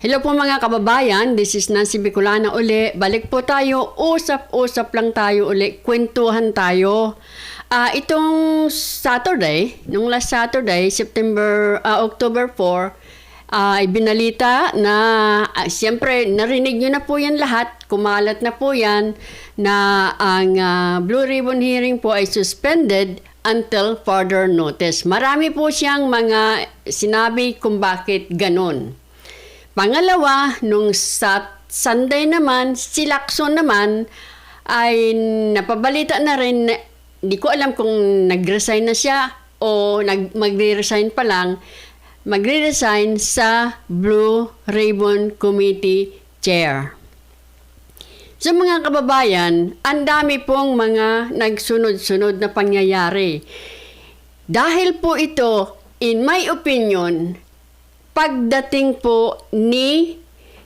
Hello po mga kababayan, this is Nancy Bicolana uli. Balik po tayo, usap-usap lang tayo uli, kwentuhan tayo. Ah, itong Saturday, nung last Saturday, September, ah, October 4, ay binalita na, ah, siyempre, narinig nyo na po yan lahat, kumalat na po yan, na ang ah, Blue Ribbon hearing po ay suspended until further notice. Marami po siyang mga sinabi kung bakit ganon. Pangalawa, nung sa Sunday naman, si Lacson naman ay napabalita na rin, na- di ko alam kung nag-resign na siya o nag magre-resign pa lang, magre-resign sa Blue Ribbon Committee Chair. So mga kababayan, ang dami pong mga nagsunod-sunod na pangyayari. Dahil po ito, in my opinion, pagdating po ni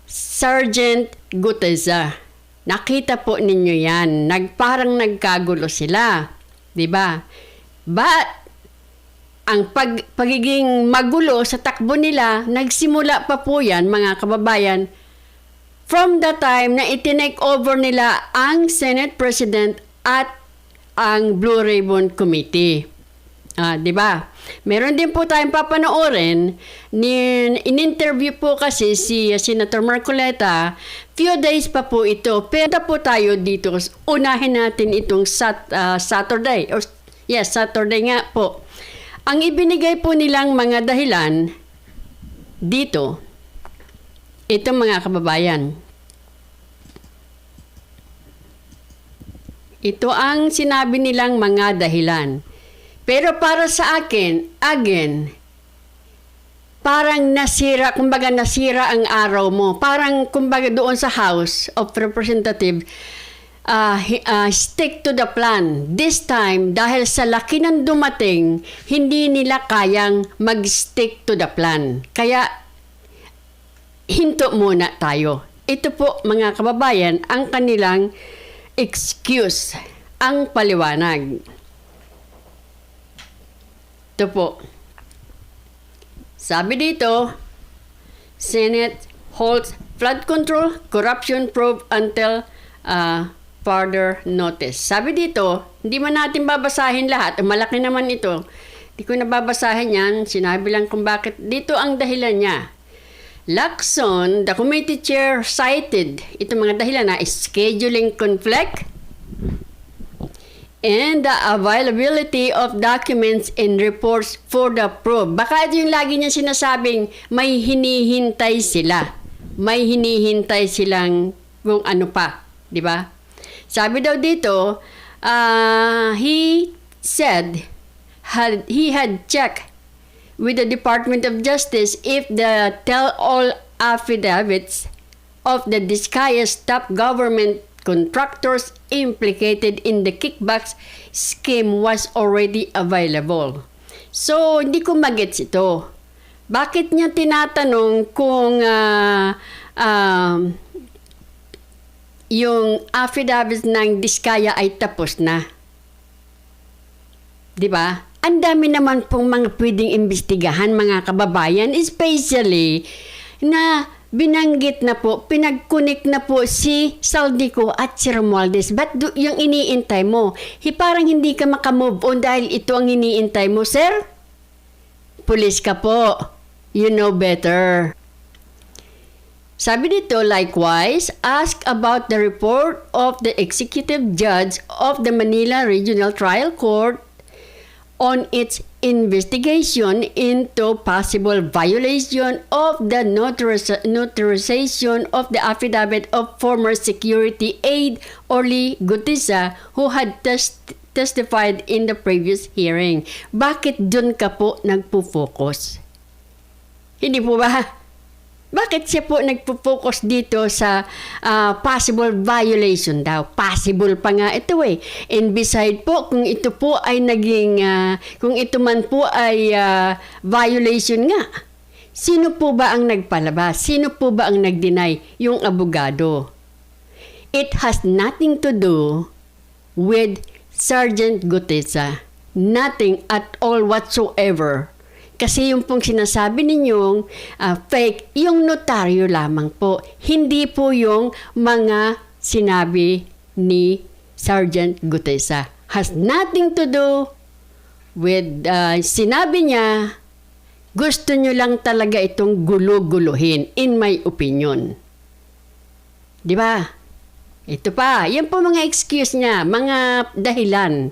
Sergeant Guteza. Nakita po ninyo yan. Nag, parang nagkagulo sila. ba? But, ang pag, pagiging magulo sa takbo nila, nagsimula pa po yan, mga kababayan, from the time na itinake over nila ang Senate President at ang Blue Ribbon Committee. Ah, 'di ba? Meron din po tayong papanoorin ni in-interview po kasi si Senator Marcoleta few days pa po ito. Pero po tayo dito. Unahin natin itong sat, ah, Saturday. Or, yes, Saturday nga po. Ang ibinigay po nilang mga dahilan dito, ito mga kababayan. Ito ang sinabi nilang mga dahilan. Pero para sa akin, again, parang nasira, kumbaga nasira ang araw mo. Parang kumbaga doon sa House of Representatives, uh, uh, stick to the plan. This time, dahil sa laki ng dumating, hindi nila kayang mag-stick to the plan. Kaya, hinto muna tayo. Ito po, mga kababayan, ang kanilang excuse, ang paliwanag. Ito po. Sabi dito, Senate holds flood control, corruption probe until uh, further notice. Sabi dito, hindi man natin babasahin lahat. Malaki naman ito. Hindi ko nababasahin yan. Sinabi lang kung bakit. Dito ang dahilan niya. Lacson, the committee chair cited ito mga dahilan na scheduling conflict, and the availability of documents and reports for the probe. Baka ito yung lagi niya sinasabing may hinihintay sila. May hinihintay silang kung ano pa. Di ba? Sabi daw dito, uh, he said had, he had checked with the Department of Justice if the tell-all affidavits of the Discayas top government contractors implicated in the kickbacks scheme was already available. So, hindi ko magets ito. Bakit niya tinatanong kung ah, um, yung affidavit ng Diskaya ay tapos na? 'Di ba? Ang dami naman pong mga pwedeng imbestigahan mga kababayan, especially na binanggit na po, pinagkunik na po si Saldico at si Romualdez. Ba't do, yung iniintay mo? Hi, parang hindi ka makamove on dahil ito ang iniintay mo, sir? Pulis ka po. You know better. Sabi dito, likewise, ask about the report of the executive judge of the Manila Regional Trial Court on its investigation into possible violation of the notaris- notarization of the affidavit of former security aide Orly Gutisa who had test- testified in the previous hearing. Bakit dun ka po nagpo-focus? Hindi po ba? Bakit siya po nagpo-focus dito sa ah, possible violation daw? Possible pa nga ito eh. And beside po, kung ito po ay naging, ah, kung ito man po ay ah, violation nga, sino po ba ang nagpalabas? Sino po ba ang nag-deny? Yung abogado. It has nothing to do with Sergeant Gutesa. Nothing at all whatsoever. Kasi yung pong sinasabi ninyong ah, fake, yung notaryo lamang po. Hindi po yung mga sinabi ni Sergeant Gutesa. Has nothing to do with ah, sinabi niya, gusto nyo lang talaga itong gulo-guluhin, in my opinion. Di ba? Ito pa, yan po mga excuse niya, mga dahilan.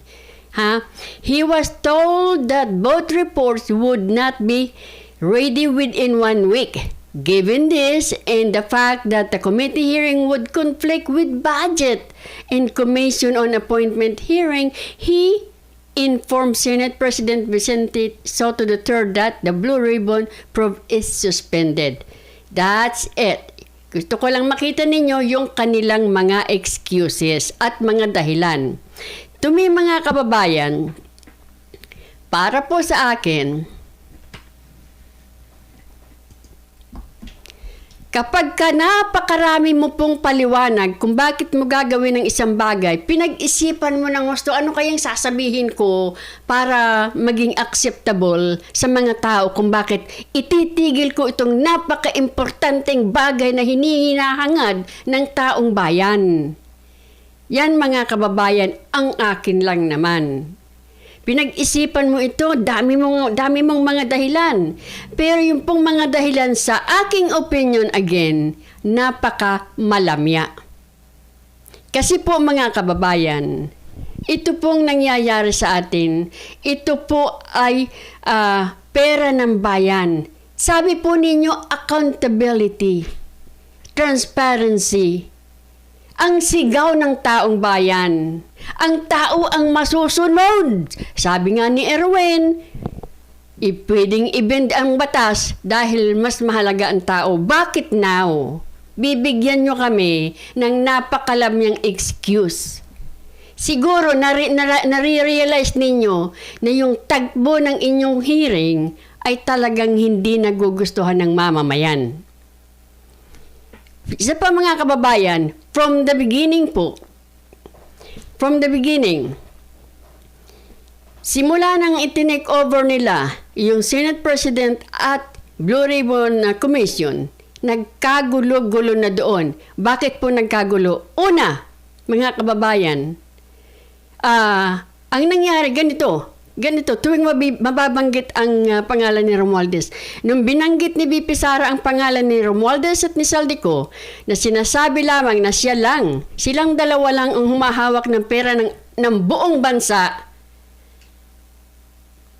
Ha? He was told that both reports would not be ready within one week. Given this and the fact that the committee hearing would conflict with budget and commission on appointment hearing, he informed Senate President Vicente Soto III that the Blue Ribbon Probe is suspended. That's it. Gusto ko lang makita ninyo yung kanilang mga excuses at mga dahilan. Tumi mga kababayan, para po sa akin, Kapag ka napakarami mo pong paliwanag kung bakit mo gagawin ng isang bagay, pinag-isipan mo ng gusto, ano kayang sasabihin ko para maging acceptable sa mga tao kung bakit ititigil ko itong napaka-importanteng bagay na hinihinahangad ng taong bayan. Yan mga kababayan, ang akin lang naman. Pinag-isipan mo ito, dami mong, dami mong mga dahilan. Pero yung pong mga dahilan sa aking opinion again, napaka malamya. Kasi po mga kababayan, ito pong nangyayari sa atin, ito po ay ah, pera ng bayan. Sabi po ninyo, accountability, transparency, ang sigaw ng taong bayan. Ang tao ang masusunod. Sabi nga ni Erwin, ipwedeng i-bend ang batas dahil mas mahalaga ang tao. Bakit now? Bibigyan nyo kami ng napakalamyang excuse. Siguro nare, nare, nare-realize ninyo na yung tagbo ng inyong hearing ay talagang hindi nagugustuhan ng mamamayan. Isa pa mga kababayan, from the beginning po, from the beginning, simula nang itinake over nila yung Senate President at Blue Ribbon uh, Commission, nagkagulo-gulo na doon. Bakit po nagkagulo? Una, mga kababayan, ah, ang nangyari ganito, ganito, tuwing mabi- mababanggit ang ah, pangalan ni Romualdez, nung binanggit ni BP Sara ang pangalan ni Romualdez at ni Saldico, na sinasabi lamang na siya lang, silang dalawa lang ang humahawak ng pera ng, ng buong bansa,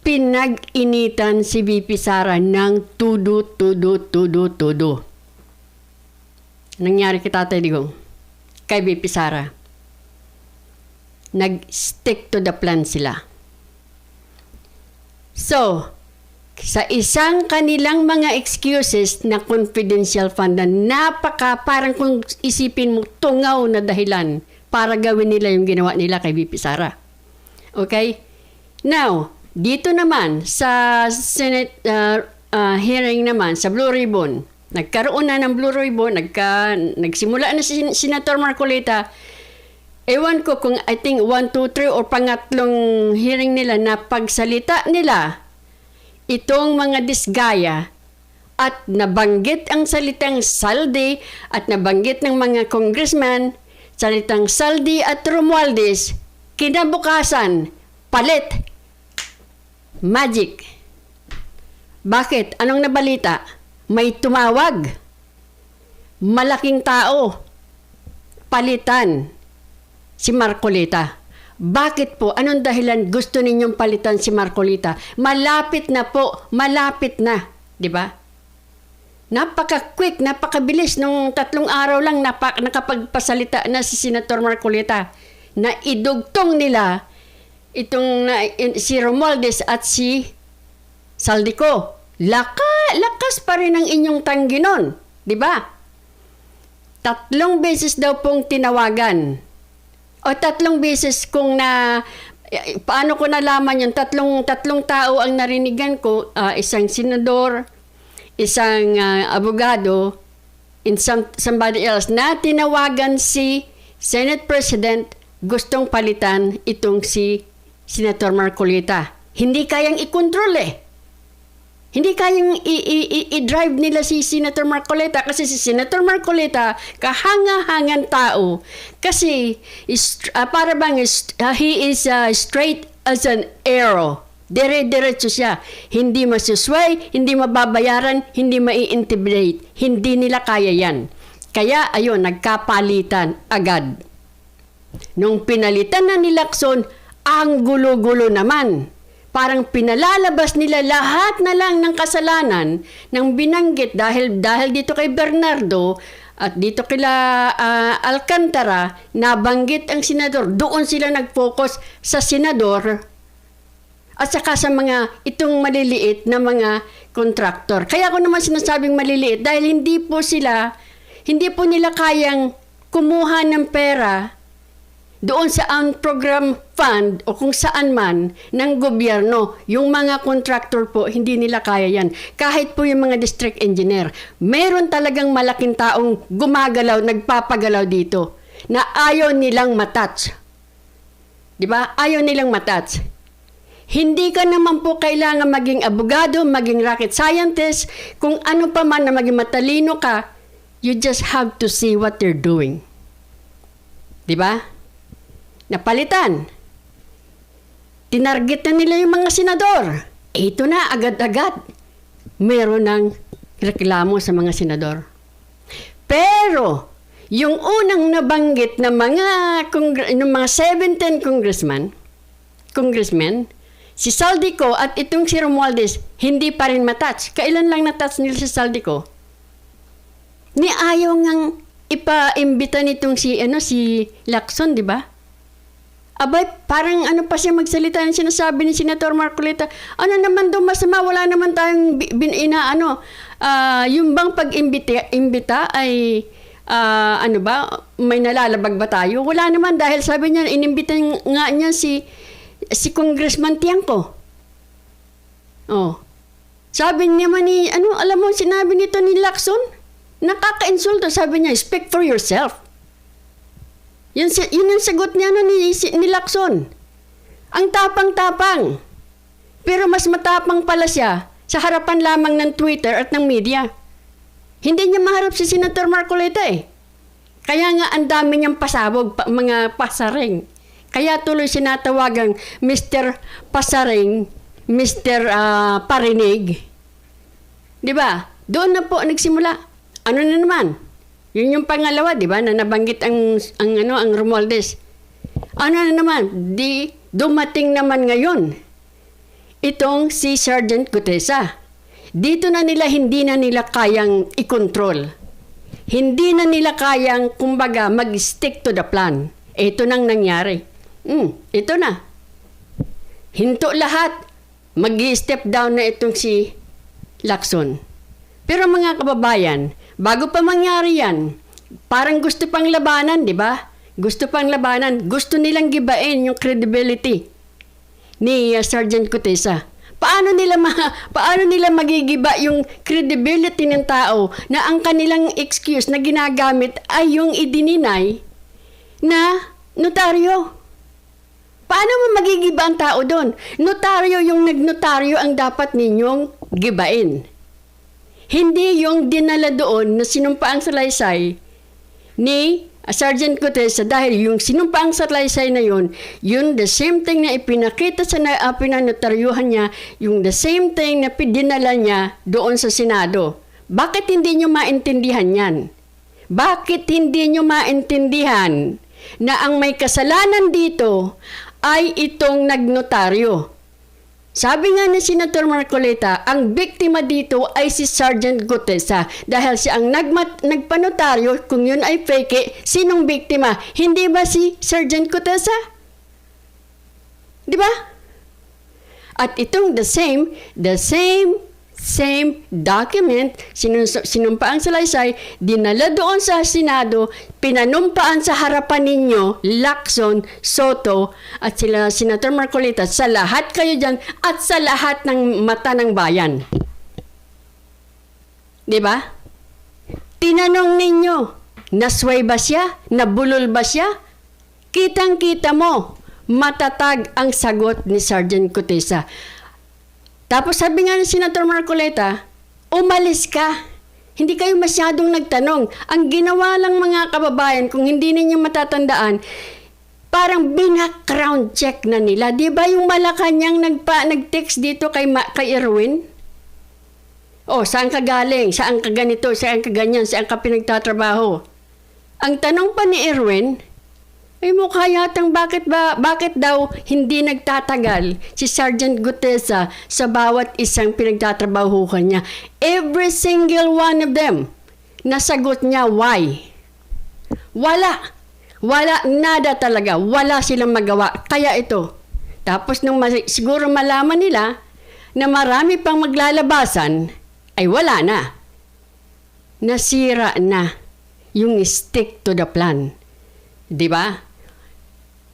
pinag-initan si BP Sara ng tudo, tudo, tudo, tudo. Nangyari kay Tatay Digong, kay BP Sara. Nag-stick to the plan sila. So, sa isang kanilang mga excuses na confidential fund na napaka, parang kung isipin mo, tungaw na dahilan para gawin nila yung ginawa nila kay BP Sara. Okay? Now, dito naman sa Senate uh, uh, hearing naman sa Blue Ribbon, nagkaroon na ng Blue Ribbon, nagka, nagsimula na si Senator Marcolita. Ewan ko kung I think 1, 2, 3 or pangatlong hearing nila na pagsalita nila itong mga disgaya at nabanggit ang salitang saldi at nabanggit ng mga congressman salitang saldi at Romualdez kinabukasan palit. Magic. Bakit? Anong nabalita? May tumawag. Malaking tao. Palitan si Marcolita bakit po? Anong dahilan gusto ninyong palitan si Marcolita? Malapit na po, malapit na, 'di ba? Napaka-quick, napakabilis nung tatlong araw lang napak nakapagpasalita na si Senator Marcolita na idugtong nila itong na, in, si Romualdez at si Saldico. Laka, lakas pa rin ang inyong tanggi nun, 'di ba? Tatlong beses daw pong tinawagan o tatlong beses kung na paano ko nalaman yung tatlong tatlong tao ang narinigan ko, ah, isang senador, isang ah, abogado, and some, somebody else na tinawagan si Senate President gustong palitan itong si Senator Marcolita. Hindi kayang ikontrol eh. Hindi kayang i-drive nila si Senator Marcoleta kasi si Senator Marcoleta kahanga-hangan tao kasi is, ah, para bang is, ah, he is ah, straight as an arrow. Dire-diretso siya. Hindi masusway, hindi mababayaran, hindi mai-intimidate. Hindi nila kaya yan. Kaya ayun, nagkapalitan agad. Nung pinalitan na ni Lacson, ang gulo-gulo naman. Parang pinalalabas nila lahat na lang ng kasalanan ng binanggit dahil dahil dito kay Bernardo at dito kila ah, Alcantara nabanggit ang senador. Doon sila nag-focus sa senador at saka sa mga itong maliliit na mga kontraktor. Kaya ako naman sinasabing maliliit dahil hindi po sila, hindi po nila kayang kumuha ng pera doon sa ang program fund o kung saan man ng gobyerno, yung mga contractor po, hindi nila kaya yan. Kahit po yung mga district engineer, meron talagang malaking taong gumagalaw, nagpapagalaw dito na ayaw nilang matouch. Di ba? Ayaw nilang matouch. Hindi ka naman po kailangan maging abogado, maging rocket scientist, kung ano pa man na maging matalino ka, you just have to see what they're doing. Di ba? Napalitan. Tinarget na nila yung mga senador. Ito na, agad-agad. Meron ng reklamo sa mga senador. Pero, yung unang nabanggit na mga, ng mga 17 congressman, congressmen, si Saldico at itong si Romualdez, hindi pa rin matouch. Kailan lang natouch nila si Saldico? Ni ayaw ngang ipa-imbita nitong si, ano, si Lacson, di ba? Abay, parang ano pa siya magsalita ng sinasabi ni Senator Marcoleta. Ano naman daw masama, wala naman tayong bi- bin, ina, ano, ah, yung bang pag-imbita imbita ay, ah, ano ba, may nalalabag ba tayo? Wala naman dahil sabi niya, inimbita nga niya si, si Congressman Tiangco. Oh. Sabi niya man ni, ano, alam mo, sinabi nito ni Lacson? Nakaka-insulto, sabi niya, speak for yourself. Yun, yun ang sagot niya no, ni, ni Lacson. Ang tapang-tapang. Pero mas matapang pala siya sa harapan lamang ng Twitter at ng media. Hindi niya maharap si Senator Marcoleta eh. Kaya nga ang dami niyang pasabog, pa- mga pasaring. Kaya tuloy sinatawagang Mr. Pasaring, Mr. ah, Parinig. Di ba? Doon na po nagsimula. Ano na naman? Yun yung pangalawa, di ba? Na nabanggit ang, ang, ano, ang Romualdez. Ano na naman? Di, dumating naman ngayon. Itong si Sergeant Gutesa. Dito na nila, hindi na nila kayang i-control. Hindi na nila kayang, kumbaga, mag-stick to the plan. Ito nang nangyari. Hmm, ito na. Hinto lahat. mag step down na itong si Lacson. Pero mga kababayan, bago pa mangyari yan, parang gusto pang labanan, di ba? Gusto pang labanan. Gusto nilang gibain yung credibility ni uh, Sergeant Cutesa. Paano nila ma paano nila magigiba yung credibility ng tao na ang kanilang excuse na ginagamit ay yung idininay na notaryo? Paano mo magigiba ang tao doon? Notaryo yung nagnotaryo ang dapat ninyong gibain. Hindi yung dinala doon na sinumpaang salaysay ni Sergeant Cotesa dahil yung sinumpaang salaysay na yun, yun the same thing na ipinakita sa na, uh, pinanotaryuhan niya, yung the same thing na dinala niya doon sa Senado. Bakit hindi nyo maintindihan yan? Bakit hindi nyo maintindihan na ang may kasalanan dito ay itong nagnotaryo? Sabi nga ni Senator Marcoleta, ang biktima dito ay si Sergeant Gutesa dahil siya ang nagmat, nagpanotaryo kung yun ay fake, sinong biktima? Hindi ba si Sergeant Gutesa? Di ba? At itong the same, the same, same document, sinun, sinumpaang salaysay, dinala doon sa Senado, pinanumpaan sa harapan ninyo, Lacson, Soto, at sila Senator Marcolita, sa lahat kayo dyan, at sa lahat ng mata ng bayan. Di ba? Tinanong ninyo, nasway ba siya? Nabulol ba siya? Kitang-kita mo, matatag ang sagot ni Sergeant Cutesa. Tapos sabi nga ni Senator Marcoleta, umalis ka. Hindi kayo masyadong nagtanong. Ang ginawa lang mga kababayan, kung hindi ninyo matatandaan, parang background check na nila. Di ba yung Malacanang nagpa, nag-text dito kay, Ma- kay Erwin? Oh, saan ka galing? Saan ka ganito? Saan ka ganyan? Saan ka pinagtatrabaho? Ang tanong pa ni Erwin, ay mukha yatang bakit ba, bakit daw hindi nagtatagal si Sergeant Gutesa sa bawat isang pinagtatrabahuhan niya. Every single one of them, nasagot niya why. Wala. Wala, nada talaga. Wala silang magawa. Kaya ito. Tapos nung mas- siguro malaman nila na marami pang maglalabasan, ay wala na. Nasira na yung stick to the plan. Di ba?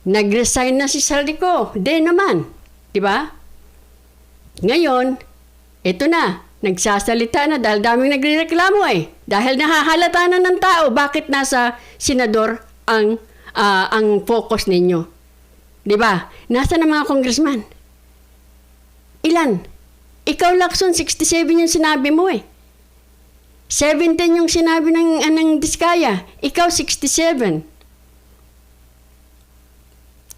Nag-resign na si Saldico. De naman. Di ba? Ngayon, ito na. Nagsasalita na dahil daming nagrereklamo eh. Dahil nahahalata na ng tao bakit nasa senador ang ah, ang focus ninyo. 'Di ba? Nasa na mga congressman? Ilan? Ikaw Lacson 67 yung sinabi mo eh. 17 yung sinabi ng anang Diskaya. Ikaw 67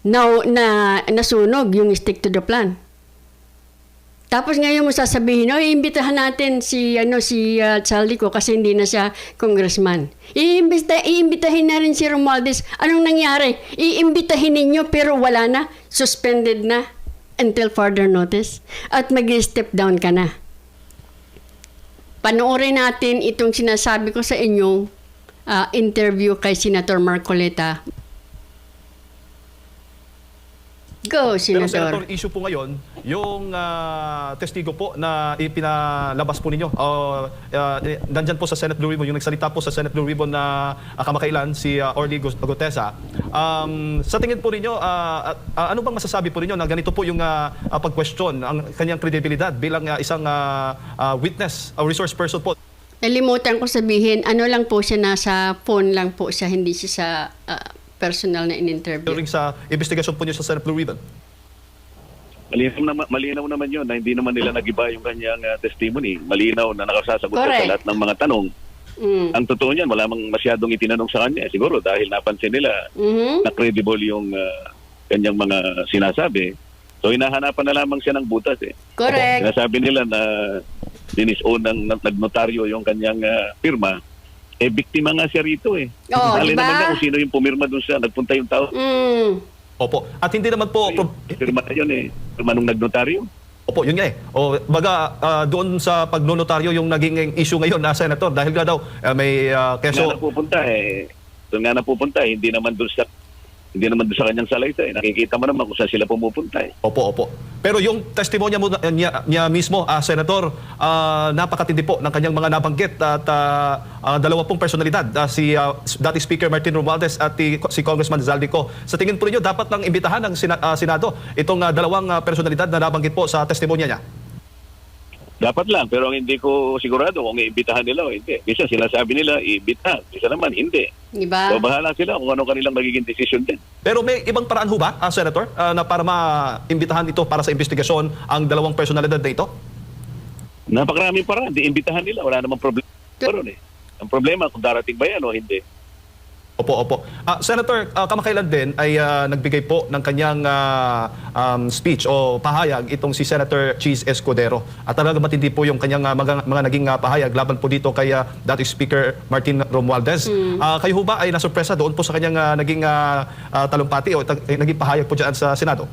na, na nasunog yung stick to the plan. Tapos ngayon mo sasabihin, oh, iimbitahan natin si ano si uh, Saldico kasi hindi na siya congressman. Iimbita, iimbitahin na rin si Romualdez. Anong nangyari? Iimbitahin ninyo pero wala na. Suspended na until further notice. At mag-step down ka na. Panoorin natin itong sinasabi ko sa inyong ah, interview kay Senator Marcoleta. Go, Pero Senator. Senator, issue po ngayon, yung ah, testigo po na ipinalabas po ninyo, uh, uh, nandyan po sa Senate Blue Ribbon, yung nagsalita po sa Senate Blue Ribbon na uh, kamakailan, si uh, Orly Gus- Gutesa. Um, sa tingin po ninyo, ah, ah, ano bang masasabi po ninyo na ganito po yung uh, pag-question, ang kanyang kredibilidad bilang ah, isang ah, ah, witness, a resource person po? Nalimutan ko sabihin, ano lang po siya, nasa phone lang po siya, hindi siya sa ah, personal na in-interview. During sa investigasyon po niyo sa Senate Blue Ribbon. Malinaw naman, malinaw naman yun na hindi naman nila nagiba yung kanyang uh, testimony. Malinaw na nakasasagot Correct. sa lahat ng mga tanong. Mm. Ang totoo niyan, wala mang masyadong itinanong sa kanya. Siguro dahil napansin nila Mhm. na credible yung uh, kanyang mga sinasabi. So hinahanapan na lamang siya ng butas eh. Correct. Sinasabi nila na dinis-own ng ng- nagnotaryo yung kanyang uh, firma. Eh, biktima nga siya rito eh. Oo, Alin diba? naman niya kung sino yung pumirma doon siya. Nagpunta yung tao. Mm. Opo. At hindi naman po... Yung firma na yun eh. Firma nung nagnotaryo. Opo, yun nga eh. O, baga, ah, doon sa pagnonotaryo yung naging issue ngayon na senator dahil nga daw eh, may ah, Doon nga keso napupunta eh. Doon nga napupunta eh. Hindi naman doon sa hindi naman doon sa kanyang salaysay. Nakikita mo naman kung saan sila pumupunta eh. Opo, opo. Pero yung testimonya mo na- niya, niya mismo, ah, Senator, ah, napakatindi po ng kanyang mga nabanggit at ah, ah, dalawa pong personalidad, ah, si ah, dati Speaker Martin Romualdez at ti- si Congressman Zaldico. Sa tingin po ninyo, dapat nang imbitahan ng Sina- ah, Senado itong ah, dalawang ah, personalidad na nabanggit po sa testimonya niya. Dapat lang, pero ang hindi ko sigurado kung iimbitahan nila o hindi. Bisa sila sabi nila, iimbitahan. Bisa naman, hindi. Diba? So bahala sila kung ano kanilang magiging desisyon din. Pero may ibang paraan ho ba, ah, Senator, ah, na para maimbitahan ito para sa investigasyon ang dalawang personalidad na ito? Napakaraming paraan. Di imbitahan nila. Wala namang problema. Pero eh. Ang problema kung darating ba yan o hindi. Opo, opo. Ah, Senator, ah, kamakailan din ay ah, nagbigay po ng kanyang ah, um, speech o pahayag itong si Senator Cheese Escudero. At talaga matindi po yung kanyang ah, mga, mga naging ah, pahayag laban po dito kay ah, dati Speaker Martin Romualdez. Ah, kayo ho ba ay nasurpresa doon po sa kanyang ah, naging ah, ah, talumpati o eh, naging pahayag po dyan sa Senado?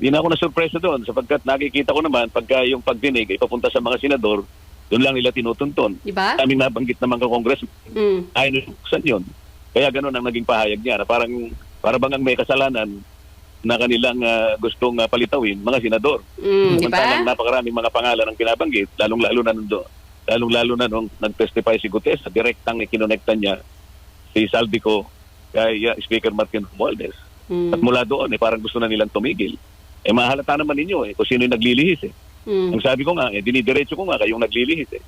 Hindi na ako nasurpresa doon sapagkat nakikita ko naman pagka yung pagdinig ay papunta sa mga senador, doon lang nila tinutunton. Diba? Daming nabanggit naman ka Congress, Mm. ay nuksan yun. Kaya ganun ang naging pahayag niya na parang para bang ang may kasalanan na kanilang ah, gustong ah, palitawin mga senador. Mm, diba? Samantalang napakaraming mga pangalan ang pinabanggit, lalong-lalo na nung lalong-lalo na nung nag-testify si Gutesa, direktang ikinonekta niya si Saldico kay ah, Speaker Martin Romualdez. Mm. At mula doon, eh, parang gusto na nilang tumigil. Eh, mahalata naman ninyo eh, kung sino yung naglilihis eh. Mm. Ang sabi ko nga, eh, dinidiretso ko nga kayong naglilihis eh.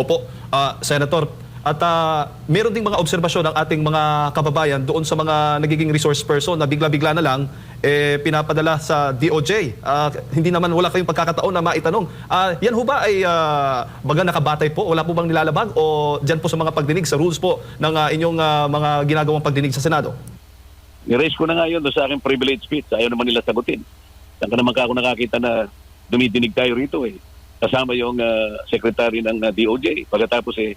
Opo, ah, Senator, At ah, meron ding mga obserbasyon ng ating mga kababayan doon sa mga nagiging resource person na bigla-bigla na lang eh, pinapadala sa DOJ. Ah, hindi naman wala kayong pagkakataon na maitanong. Ah, yan ho ba ay ah, baga nakabatay po? Wala po bang nilalabag? O dyan po sa mga pagdinig, sa rules po ng ah, inyong ah, mga ginagawang pagdinig sa Senado? Ni-raise ko na nga yun doon sa aking privilege speech. Ayaw naman nila sagutin. Saan ka naman ka ako nakakita na dumidinig tayo rito eh. Kasama yung ah, secretary ng ah, DOJ. Pagkatapos eh,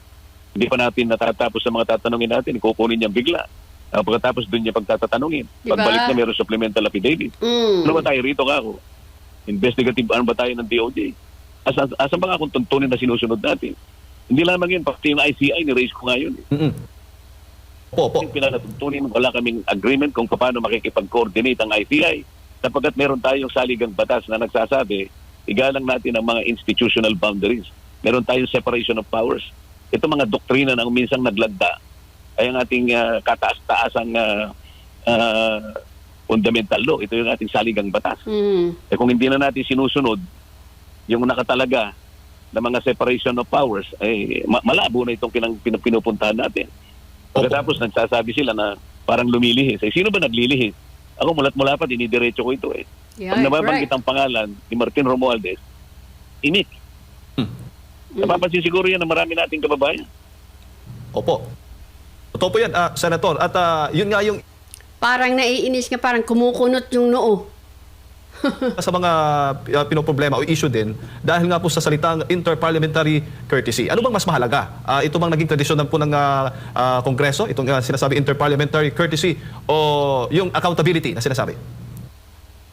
hindi pa natin natatapos sa mga tatanungin natin. Kukunin niya bigla. Ah, pagkatapos doon niya pagtatatanungin. Diba? Pagbalik na meron supplemental affidavit. Mm. Ano ba tayo rito ka ako? Investigative ano ba tayo ng DOJ? Asan, asan ba nga kung tuntunin na sinusunod natin? Hindi lamang yun, pati yung ICI, ni-raise ko nga yun. Eh. Mm-mm. Opo, opo. Yung pinanatuntunin, wala kaming agreement kung paano makikipag-coordinate ang ICI. Sapagkat meron tayong saligang batas na nagsasabi, igalang natin ang mga institutional boundaries. Meron tayong separation of powers. Ito mga doktrina na minsang naglagda ay ang ating ah, kataas-taasang ah, ah, fundamental law. Ito yung ating saligang batas. Mm. Eh kung hindi na natin sinusunod yung nakatalaga na mga separation of powers, eh, ma- malabo na itong pinang, pin- pinupuntahan natin. Pagkatapos nagsasabi sila na parang lumilihis. Eh, sino ba naglilihis? Ako mulat-mula pa, dinidiretso ko ito eh. Yeah, Pag nababanggit correct. ang pangalan ni Martin Romualdez, init. Hmm. Napapansin siguro yan ng marami nating kababayan. Opo. Totoo po yan, ah, Senator. At ah, yun nga yung Parang naiinis ka, parang kumukunot yung noo. sa mga uh, pinoproblema o issue din dahil nga po sa salitang interparliamentary courtesy. Ano bang mas mahalaga? Ah, ito bang naging tradisyon ng po ng ah, ah, Kongreso, itong ah, sinasabi interparliamentary courtesy o yung accountability na sinasabi?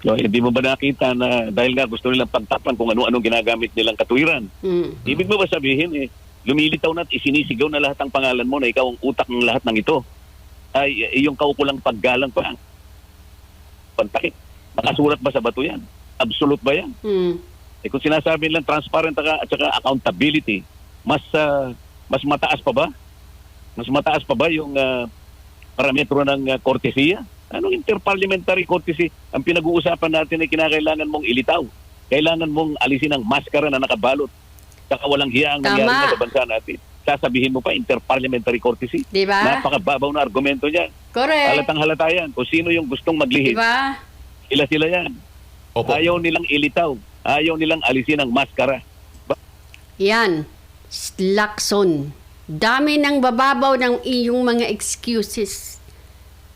No, hindi mo ba nakita na dahil nga gusto nilang pagtapan kung ano-anong ginagamit nilang katuwiran. Mm. Ibig mo ba sabihin eh, lumilitaw na at isinisigaw na lahat ng pangalan mo na ikaw ang utak ng lahat ng ito. Ay, eh, yung kaukulang paggalang pa. Pantakit. Nakasulat ba sa bato yan? Absolute ba yan? Mm. Eh kung sinasabi nilang transparent ka at saka accountability, mas ah, mas mataas pa ba? Mas mataas pa ba yung ah, parametro ng uh, kortesiya? Anong interparliamentary courtesy? Ang pinag-uusapan natin ay kinakailangan mong ilitaw. Kailangan mong alisin ang maskara na nakabalot. Saka walang hiya ang nangyari Tama. na sa bansa natin. Sasabihin mo pa interparliamentary courtesy. Di ba? Napakababaw na argumento niya. Correct. Halatang halata yan. Kung sino yung gustong Di maglihis, ba? sila-sila yan. Opo. Ayaw nilang ilitaw. Ayaw nilang alisin ang maskara. Yan. Slakson. Dami ng bababaw ng iyong mga excuses.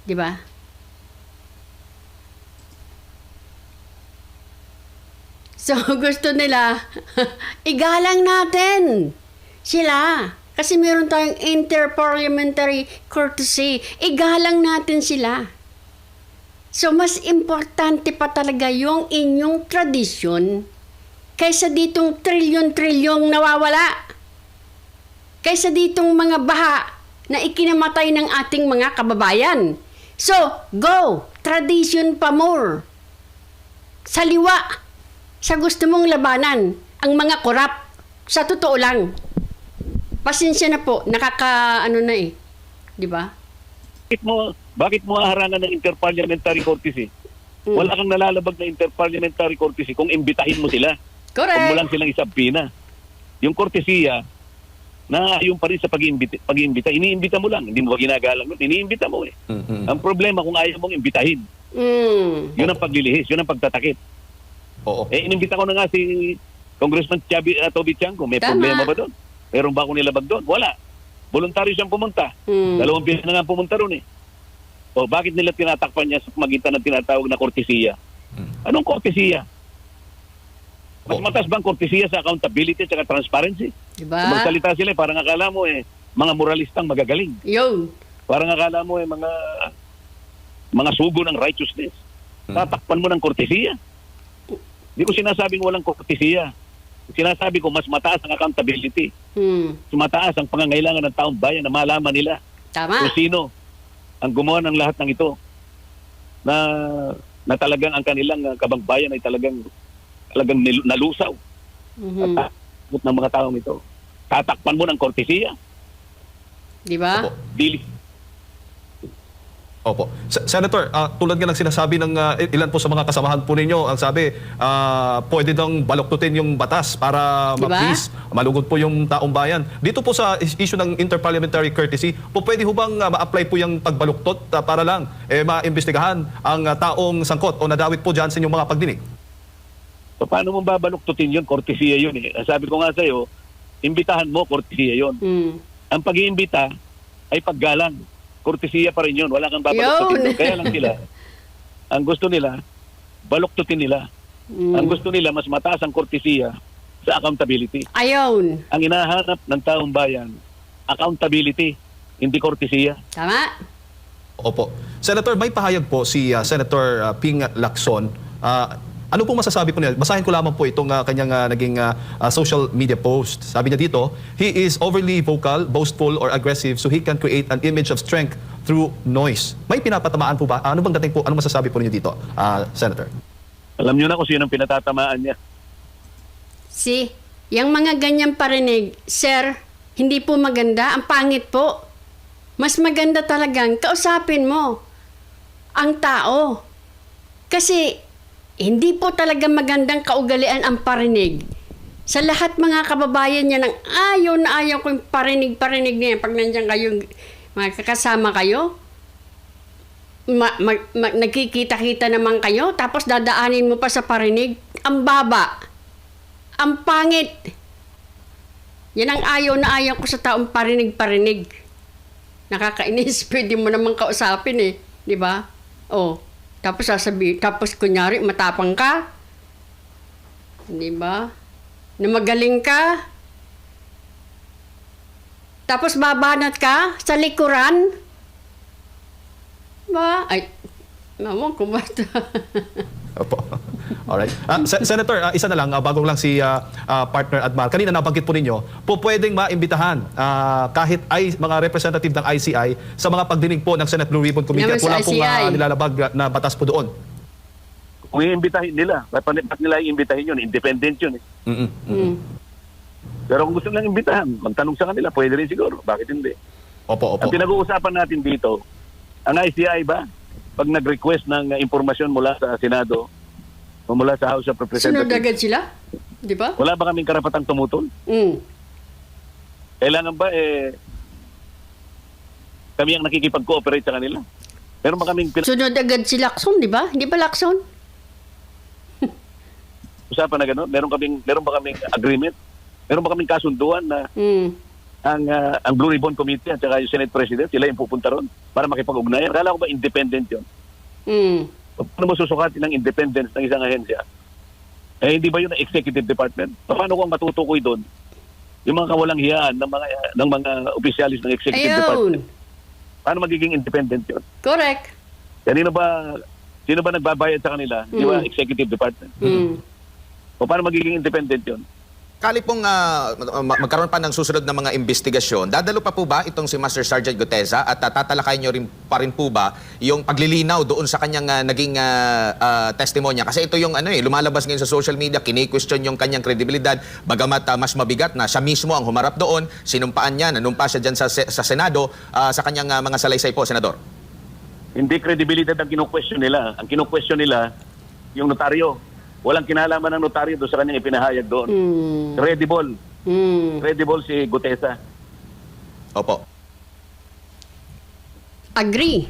Di ba? So, gusto nila, igalang natin sila. Kasi meron tayong interparliamentary courtesy. Igalang natin sila. So, mas importante pa talaga yung inyong tradisyon kaysa ditong trilyon-trilyong nawawala. Kaysa ditong mga baha na ikinamatay ng ating mga kababayan. So, go! Tradition pa more. Saliwa sa gusto mong labanan ang mga korap. Sa totoo lang. Pasensya na po, nakaka ano na eh. 'Di ba? Bakit mo bakit mo harangan ng interparliamentary courtesy? Mm. Wala kang nalalabag na interparliamentary courtesy kung imbitahin mo sila. Huwag mo Correct. lang silang isampina. Yung kortesiya, na yung pa rin sa pag-iimbita, pag-iimbita. Iniimbita mo lang. Hindi mo ba ginagalang nun? Iniimbita mo eh. Mm-mm. Ang problema kung ayaw mong imbitahin, Mm. yun ang paglilihis, yun ang pagtatakit. Oo. Eh, inimbita ko na nga si Congressman Chabi, uh, Toby Chanko. May Tama. problema ba doon? Meron ba akong nilabag doon? Wala. Voluntaryo siyang pumunta. Mm. Dalawang beses na nga pumunta ron eh. O bakit nila tinatakpan niya sa magitan ng tinatawag na kortesiya? Mm. Anong kortesiya? Mas Oh. mataas bang kortesiya sa accountability at transparency? 'Di Kung ba? magsalita sila, eh, parang akala mo eh, mga moralistang magagaling. Yun. Parang akala mo eh, mga mga sugo ng righteousness. Mm. Tatakpan mo ng kortesiya. Hindi ko sinasabing walang kortesiya. Sinasabi ko mas mataas ang accountability. Mm. Mas mataas ang pangangailangan ng taong bayan na malaman nila Tama. kung sino ang gumawa ng lahat ng ito na na talagang ang kanilang uh, kabangbayan ay talagang talagang nil- nalusaw Mhm. at takot ng mga taong ito. Tatakpan mo ng kortesiya. Di ba? Opo. Dili. Opo. Se- Senator, ah, tulad nga ng sinasabi ng ah, ilan po sa mga kasamahan po ninyo, ang sabi, ah, pwede daw baluktutin yung batas para Diba? ma-please, malugod po yung taong bayan. Dito po sa is- issue ng interparliamentary courtesy, po pwede ho bang ah, ma-apply po yung pagbaluktot ah, para lang eh, maimbestigahan ang ah, taong sangkot o nadawit po dyan sa inyong mga pagdinig? So, paano mo babaluktutin yun? Kortesiya yun eh. Ang Sabi ko nga sa'yo, imbitahan mo, kortesiya yun. Mm. Ang pag-iimbita ay paggalang. Kortesiya pa rin yun. Wala kang babaluktutin Yun. doon. Kaya lang sila, ang gusto nila, baluktutin nila. Mm. Ang gusto nila, mas mataas ang kortesiya sa accountability. Ayon. Ang hinahanap ng taong bayan, accountability, hindi kortesiya. Tama? Opo. Senator, may pahayag po si ah, Senator ah, Ping Lacson. Ah, ano pong masasabi po niya? Basahin ko lamang po itong ah, kanyang ah, naging ah, social media post. Sabi niya dito, he is overly vocal, boastful, or aggressive so he can create an image of strength through noise. May pinapatamaan po ba? Ano bang dating po? Ano masasabi po niyo dito, ah, Senator? Alam nyo na kung sino ang pinatatamaan niya. Si, yung mga ganyan parinig, sir, hindi po maganda, ang pangit po. Mas maganda talagang kausapin mo ang tao. Kasi hindi po talaga magandang kaugalian ang parinig. Sa lahat mga kababayan niya nang ayaw na ayaw ko yung parinig-parinig niya pag nandiyan kayo, mga kakasama kayo. Ma, ma, ma- nagkikita-kita naman kayo, tapos dadaanin mo pa sa parinig. Ang baba. Ang pangit. Yan ang ayaw na ayaw ko sa taong parinig-parinig. Nakakainis, pwede mo naman kausapin eh. Di ba? Oh. Tapos sasabi, tapos kunyari matapang ka. Di ba? Na magaling ka. Tapos babanat ka sa likuran. Ba? Ay, naman ko ba ito? Opo. Alright. Ah, Sen- Senator, ah, isa na lang, ah, bago lang si ah, ah, partner Admar. Kanina nabanggit po ninyo, po pwedeng maimbitahan ah, kahit ay mga representative ng ICI sa mga pagdinig po ng Senate Blue Ribbon Committee Naman at sa wala pong ICI. nilalabag na batas po doon. Kung iimbitahin nila, ba't ba't nila iimbitahin yun? Independent yun eh. Mm-mm. Mm. Pero kung gusto nilang imbitahan, magtanong sa kanila, pwede rin siguro. Bakit hindi? Opo, opo. Ang pinag-uusapan natin dito, ang ICI ba, pag nag-request ng uh, impormasyon mula sa Senado mula sa House of Sunod Representatives, agad sila? Di ba? wala ba kaming karapatang tumutol? Mm. Kailangan ba eh kami ang nakikipag-cooperate sa kanila? Meron ba kaming Sunod agad si Lacson, di ba? Di ba Lacson? pinag-usapan na gano'n? Meron kaming meron ba kaming agreement? Meron ba kaming kasunduan na Mm. ang uh, ang Blue Ribbon Committee at saka yung Senate President, sila yung pupunta ron para makipag-ugnayan? Kala ko ba independent yun? Mm. Paano mo susukatin ng independence ng isang ahensya? Eh, hindi ba yun ang executive department? Paano kung matutukoy doon yung mga kawalang hiyaan ng mga ng mga opisyalis ng executive department? Ayun. Paano magiging independent yun? Correct. Kanino ba sino ba nagbabayad sa kanila? Di ba Mm. executive department? Mm. O paano magiging independent yun? Kali pong ma- magkaroon pa ng susunod na mga investigasyon, dadalo pa po ba itong si Master Sergeant Guteza at uh, tatalakay nyo rin pa rin po ba yung paglilinaw doon sa kanyang ah, naging ah, ah, testimonya? Kasi ito yung ano eh, lumalabas ngayon sa social media, kini-question yung kanyang kredibilidad, bagamat ah, mas mabigat na siya mismo ang humarap doon, sinumpaan niya, nanumpa siya dyan sa, sa Senado ah, sa kanyang ah, mga salaysay po, Senador. Hindi credibility ang kino-question nila. Ang kino-question nila yung notaryo. Walang kinalaman ng notaryo doon sa kanyang ipinahayag doon. Mm. Credible. Mm. Credible si Gutesa. Opo. Agree.